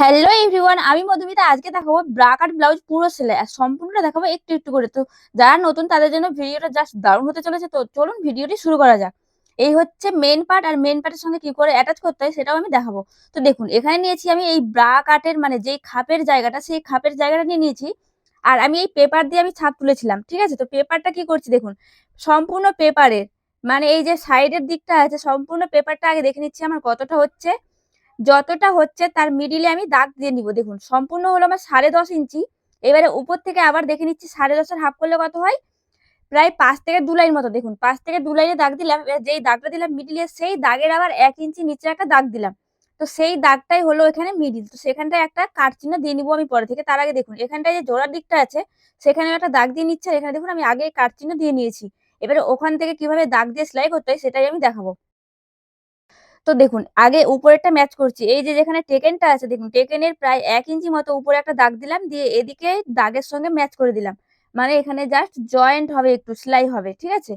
Hello everyone আমি মধুমিতা। আজকে দেখাবো ব্রা কাট ব্লাউজ পুরো সেলাই। আর সম্পূর্ণটা দেখাবো একটু একটু করে। তো যারা নতুন, তাদের জন্য ভিডিওটা জাস্ট দারুণ হতে চলেছে। তো চলুন ভিডিওটি শুরু করা যাক। এই হচ্ছে মেন পার্ট আর মেন পার্টের সঙ্গে কি করে অ্যাটাচ করতে হয় সেটাও আমি দেখাবো। তো দেখুন, এখানে নিয়েছি আমি এই ব্রা কাটের মানে যেই খাপের জায়গাটা, সেই খাপের জায়গাটা নিয়ে নিয়েছি। আর আমি এই পেপার দিয়ে আমি ছাপ তুলেছিলাম। ঠিক আছে? তো পেপারটা কি করছি দেখুন, সম্পূর্ণ পেপারের মানে এই যে সাইডের দিকটা আছে, সম্পূর্ণ পেপারটা আগে দেখে নিচ্ছি আমার কতটা হচ্ছে। যতটা হচ্ছে তার মিডিলে আমি দাগ দিয়ে নিব। দেখুন, সম্পূর্ণ হলো আমার সাড়ে দশ ইঞ্চি। এবারে উপর থেকে আবার দেখে নিচ্ছি সাড়ে দশের হাফ করলে কত হয়? প্রায় পাঁচ থেকে দু লাইন মতো। দেখুন, পাঁচ থেকে দু লাইনে দাগ দিলাম যেই দাগটা দিলাম মিডিলে সেই দাগের আবার এক ইঞ্চি নিচে একটা দাগ দিলাম। তো সেই দাগটাই হলো এখানে মিডিল তো সেখানটায় একটা কাট চিহ্ন দিয়ে নিবো আমি পরে থেকে। তার আগে দেখুন, এখানটায় যে জোড়ার দিকটা আছে সেখানে একটা দাগ দিয়ে নিচ্ছে। এখানে দেখুন, আমি আগে কাট চিহ্ন দিয়ে নিয়েছি। এবারে ওখান থেকে কীভাবে দাগ দিয়ে সেলাই করতে হয়, সেটাই আমি দেখাবো। তো দেখুন, আগে উপরেরটা ম্যাচ করছি। এই যে যেখানে টেকেনটা আছে, দেখুন টেকেনের প্রায় এক ইঞ্চি মতো উপরে একটা দাগ দিলাম, দিয়ে এদিকে দাগের সঙ্গে ম্যাচ করে দিলাম। মানে এখানে জাস্ট জয়েন্ট হবে একটু সেলাই হবে, ঠিক আছে?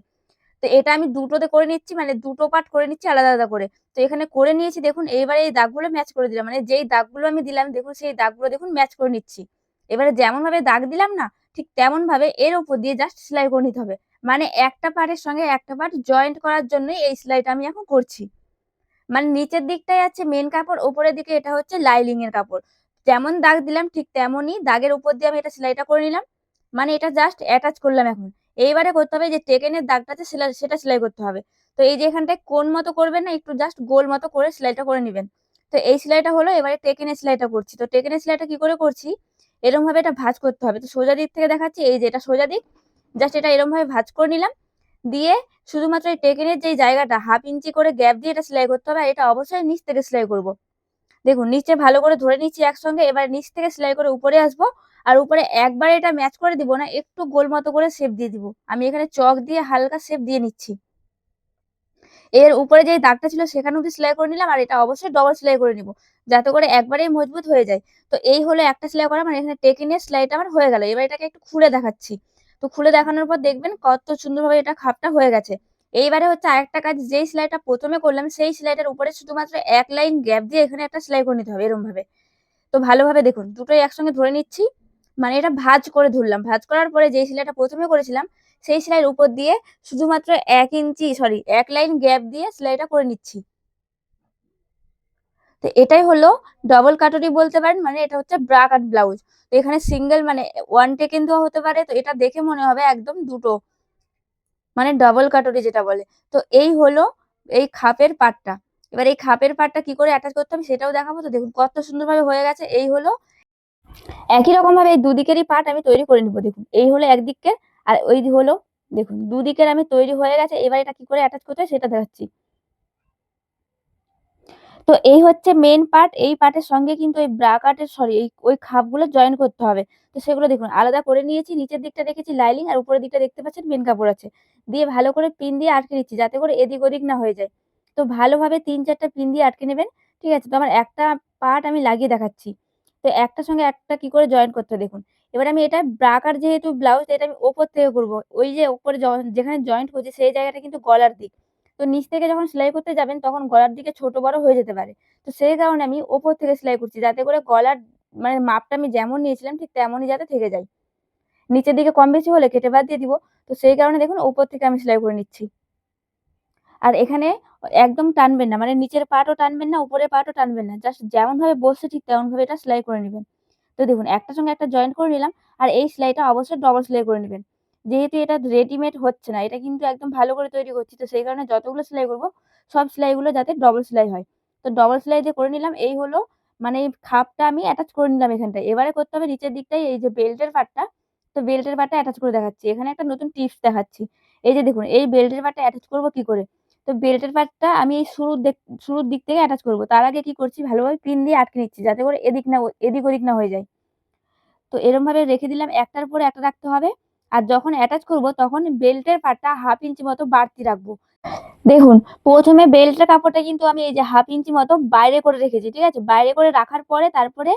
তো এটা আমি দুটোতে করে নিচ্ছি মানে দুটো পার্ট করে নিচ্ছি আলাদা আলাদা করে। তো এখানে করে নিয়েছি, দেখুন, এইবারে এই দাগগুলো ম্যাচ করে দিলাম। মানে যেই দাগগুলো আমি দিলাম, দেখুন, সেই দাগগুলো দেখুন ম্যাচ করে নিচ্ছি। এবারে যেমন ভাবে দাগ দিলাম না, ঠিক তেমন ভাবে এর উপর দিয়ে জাস্ট সেলাই করে নিতে হবে। মানে একটা পার্টের সঙ্গে একটা পার্ট জয়েন্ট করার জন্যই এই সেলাইটা আমি এখন করছি। মানে নিচের দিকটাই আছে মেন কাপড় ওপরের দিকে এটা হচ্ছে লাইলিং এর কাপড়। যেমন দাগ দিলাম ঠিক তেমনই দাগের উপর দিয়ে আমি এটা সেলাইটা করে নিলাম। মানে এটা জাস্ট অ্যাটাচ করলাম এখন। এইবারে করতে হবে যে টেকেনের দাগটাতে সেলাই সেটা সেলাই করতে হবে। তো এই যে এখানটায় কোন মতো করবেন না, একটু জাস্ট গোল মতো করে সেলাইটা করে নেবেন। তো এই সেলাইটা হলো, এবারে টেকেনের সেলাইটা করছি। তো টেকেনের সেলাইটা কি করে করছি? এরকম ভাবে এটা ভাঁজ করতে হবে। তো সোজা দিক থেকে দেখাচ্ছি, এই যে এটা সোজা দিক জাস্ট এটা এরকম ভাবে ভাঁজ করে নিলাম। দিয়ে শুধুমাত্র এই টেকেনের যে জায়গাটা হাফ ইঞ্চি করে গ্যাপ দিয়ে এটা সেলাই করতে হবে, আর এটা অবশ্যই নিচ থেকে সেলাই করব। দেখুন, নিচে ভালো করে ধরে নিচ্ছি একসঙ্গে, এবার নিচ থেকে সেলাই করে উপরে আসব, আর উপরে একবার এটা ম্যাচ করে দিব না, একটু গোল মতো করে শেপ দিয়ে দিব। আমি এখানে চক দিয়ে হালকা শেপ দিয়ে নিচ্ছি। এর উপরে যে দাগটা ছিল সেখানে অব্দি সেলাই করে নিলাম, আর এটা অবশ্যই ডবল সেলাই করে নিব, যাতে করে একবারেই মজবুত হয়ে যায়। তো এই হলো একটা সেলাই করা মানে এখানে টেকিনের সেলাইটা আমার হয়ে গেল। এবার এটাকে একটু খুলে দেখাচ্ছি। তো খুলে দেখানোর পর দেখবেন কত সুন্দরভাবে এটা খাপটা হয়ে গেছে। এইবারে হচ্ছে আরেকটা কাজ, যেই সেলাইটা প্রথমে করলাম, সেই সেলাইটার উপরে শুধুমাত্র এক লাইন গ্যাপ দিয়ে এখানে একটা সেলাই করে নিতে হবে এরকম ভাবে তো ভালোভাবে দেখুন, দুটোই একসঙ্গে ধরে নিচ্ছি। মানে এটা ভাজ করে ধরলাম। ভাজ করার পরে যেই সেলাইটা প্রথমে করেছিলাম, সেই সেলাইয়ের উপর দিয়ে শুধুমাত্র এক ইঞ্চি সরি এক লাইন গ্যাপ দিয়ে সেলাইটা করে নিচ্ছি। তো এটাই হলো ডবল কাটরি বলতে পারেন মানে এটা হচ্ছে ব্রা কাট ব্লাউজ। তো এখানে সিঙ্গেল মানে ওয়ান টেকেন দেওয়া হতে পারে, তো এটা দেখে মনে হবে একদম দুটো। মানে ডবল কাটরি যেটা বলে। তো এই হলো এই খাপের পাটটা। এবার এই খাপের পাটটা কি করে অ্যাটাচ করতে হবে সেটাও দেখাবো। তো দেখুন কত সুন্দরভাবে হয়ে গেছে। এই হলো একই রকম ভাবে এই দুদিকেরই পাট আমি তৈরি করে নিব। দেখুন, এই হলো একদিকের আর ওই হলো, দেখুন দুদিকের আমি তৈরি হয়ে গেছে। এবার এটা কি করে অ্যাটাচ করতে হয় সেটা দেখাচ্ছি। তো এই হচ্ছে মেন পার্ট এই পার্টের সঙ্গে কিন্তু ওই ব্রা কাটের সরি ওই খাপগুলো জয়েন করতে হবে। তো সেগুলো দেখুন, আলাদা করে নিয়েছি, নিচের দিকটা রেখেছি লাইলিং আর উপরের দিকটা দেখতে পাচ্ছেন মেন কাপড় আছে। দিয়ে ভালো করে পিন দিয়ে আটকে নিচ্ছি, যাতে করে এদিক ওদিক না হয়ে যায়। তো ভালোভাবে তিন চারটা পিন দিয়ে আটকে নেবেন, ঠিক আছে? তো আমার একটা পার্ট আমি লাগিয়ে দেখাচ্ছি। তো একটার সঙ্গে একটা কি করে জয়েন করতে দেখুন। এবার আমি এটা ব্রাকার যেহেতু ব্লাউজ এটা আমি ওপর থেকে করব। ওই যে ওপরে যেখানে জয়েন্ট করছি, সেই জায়গাটা কিন্তু গলার দিক। তো নিচ থেকে যখন সেলাই করতে যাবেন, তখন গলার দিকে ছোট বড় হয়ে যেতে পারে। তো সেই কারণে আমি ওপর থেকে সেলাই করছি, যাতে করে গলার মানে মাপটা আমি যেমন নিয়েছিলাম, ঠিক তেমনই যাতে থেকে যায়। নিচের দিকে কম বেশি হলে কেটে বাদ দিয়ে দিব। তো সেই কারণে দেখুন, ওপর থেকে আমি সেলাই করে নিচ্ছি। আর এখানে একদম টানবেন না মানে নিচের পাটও টানবেন না, উপরের পাটও টানবেন না। জাস্ট যেমনভাবে বসছে ঠিক তেমনভাবে এটা সেলাই করে নেবেন। তো দেখুন, একটার সঙ্গে একটা জয়েন্ট করে নিলাম, আর এই সেলাইটা অবশ্যই ডবল সেলাই করে নেবেন। যেহেতু এটা রেডিমেড হচ্ছে না, এটা কিন্তু একদম ভালো করে তৈরি করছি। তো সেই কারণে যতগুলো সেলাই করব, সব সেলাইগুলো যাতে ডবল সেলাই হয়। তো ডবল সেলাই দিয়ে করে নিলাম, এই হলো মানে খাপটা আমি অ্যাটাচ করে নিলাম এখানটায়। এবারে করতে হবে নিচের দিকটাই এই যে বেল্টের পাটটা, তো বেল্টের পাটটা অ্যাটাচ করে দেখাচ্ছি। এখানে একটা নতুন টিপস দেখাচ্ছি। এই যে দেখুন, এই বেল্টের পাটটা অ্যাটাচ করব কি করে? তো বেল্টের পাটটা আমি এই শুরুর শুরুর দিক থেকে অ্যাটাচ করব। তার আগে কি করছি? ভালোভাবে পিন দিয়ে আটকে নিচ্ছি, যাতে করে এদিক না, এদিক ওদিক না হয়ে যায়। তো এরম ভাবে রেখে দিলাম। একটার পরে একটা রাখতে হবে। আর যখন অ্যাটাচ করব, তখন বেল্টের পাটটা হাফ ইঞ্চি মতো বাড়তি রাখব। দেখুন, প্রথমে বেল্টের কাপড়টা কিন্তু আমি এই যে হাফ ইঞ্চি মতো বাইরে করে রেখেছি, ঠিক আছে? বাইরে করে রাখার পরে তারপরে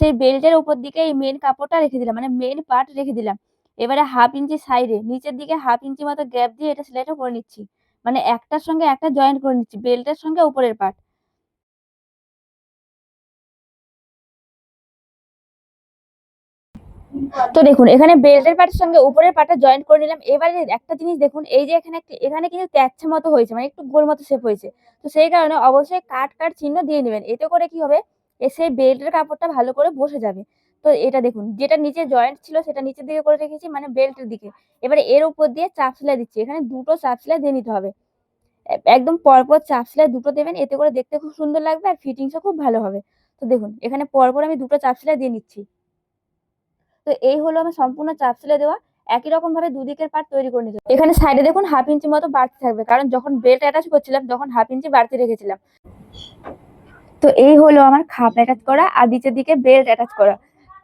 সেই বেল্টের উপর দিকে এই মেন কাপড়টা রেখে দিলাম মানে মেন পার্ট রেখে দিলাম। এবারে হাফ ইঞ্চি সাইডে নিচের দিকে হাফ ইঞ্চি মতো গ্যাপ দিয়ে এটা সেলাইটা করে নিচ্ছি। মানে একটার সঙ্গে একটা জয়েন্ট করে নিচ্ছি, বেল্টের সঙ্গে উপরের পার্ট তো দেখুন, এখানে বেল্টের পার্টের সঙ্গে উপরের পার্টটা জয়েন্ট করে নিলাম। এবারে একটা জিনিস দেখুন, এই যে এখানে এখানে কিন্তু ক্যাচ্ছা মতো হয়েছে মানে একটু গোল মতো শেপ হয়েছে। তো সেই কারণে অবশ্যই কাট কাট চিহ্ন দিয়ে নেবেন। এতে করে কি হবে? এ সেই বেল্টের কাপড়টা ভালো করে বসে যাবে। তো এটা দেখুন, যেটা নিচে জয়েন্ট ছিল সেটা নিচের দিকে করে রেখেছি মানে বেল্টের দিকে। এবারে এর উপর দিয়ে চাপ সেলাই দিচ্ছি। এখানে দুটো চাপ সেলাই দিয়ে নিতে হবে। একদম পরপর চাপ সেলাই দুটো দেবেন, এতে করে দেখতে খুব সুন্দর লাগবে আর ফিটিংসও খুব ভালো হবে। তো দেখুন, এখানে পরপর আমি দুটো চাপ সেলাই দিয়ে নিচ্ছি। তো এই হলো আমার সম্পূর্ণ চাপ সেলাই দেওয়া। একই রকম ভাবে দুদিকের পার্ট তৈরি করে নিতে এখানে সাইডে দেখুন হাফ ইঞ্চি মতো বাড়তি থাকবে। কারণ যখন বেল্ট অ্যাটাচ করছিলাম, তখন হাফ ইঞ্চি বাড়তি রেখেছিলাম। তো এই হলো আমার খাপ অ্যাটাচ করা আর নিচের দিকে বেল্ট অ্যাটাচ করা।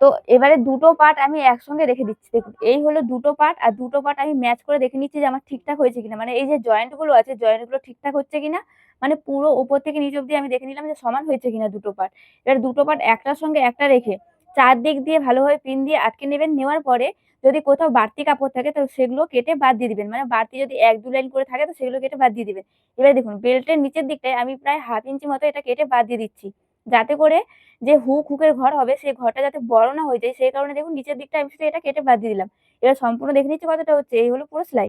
তো এবারে দুটো পার্ট আমি একসঙ্গে রেখে দিচ্ছি। দেখুন, এই হলো দুটো পার্ট আর দুটো পার্ট আমি ম্যাচ করে দেখে নিচ্ছি যে আমার ঠিকঠাক হয়েছে কিনা। মানে এই যে জয়েন্টগুলো আছে জয়েন্টগুলো ঠিকঠাক হচ্ছে কিনা মানে পুরো উপর থেকে নিচ অব্দি আমি দেখে নিলাম যে সমান হয়েছে কিনা দুটো পার্ট এবার দুটো পার্ট একটার সঙ্গে একটা রেখে চারদিক দিয়ে ভালোভাবে পিন দিয়ে আটকে নেবেন। নেওয়ার পরে যদি কোথাও বাড়তি কাপড় থাকে তো সেগুলো কেটে বাদ দিয়ে দিবেন। মানে বাড়তি যদি এক দু লাইন করে থাকে, তো সেগুলো কেটে বাদ দিয়ে দিবেন। এবার দেখুন, বেল্টের নিচের দিকটায় আমি প্রায় হাফ ইঞ্চি মতো এটা কেটে বাদ দিয়ে দিচ্ছি। যাতে করে যে হুক হুকের ঘর হবে, সেই ঘরটা যাতে বড় না হয়ে যায়, সেই কারণে দেখুন, নিচের দিকটা আমি শুধু এটা কেটে বাদ দিয়ে দিলাম। এবার সম্পূর্ণ দেখে নিচ্ছি কতটা হচ্ছে? এই হলো পুরো সেলাই।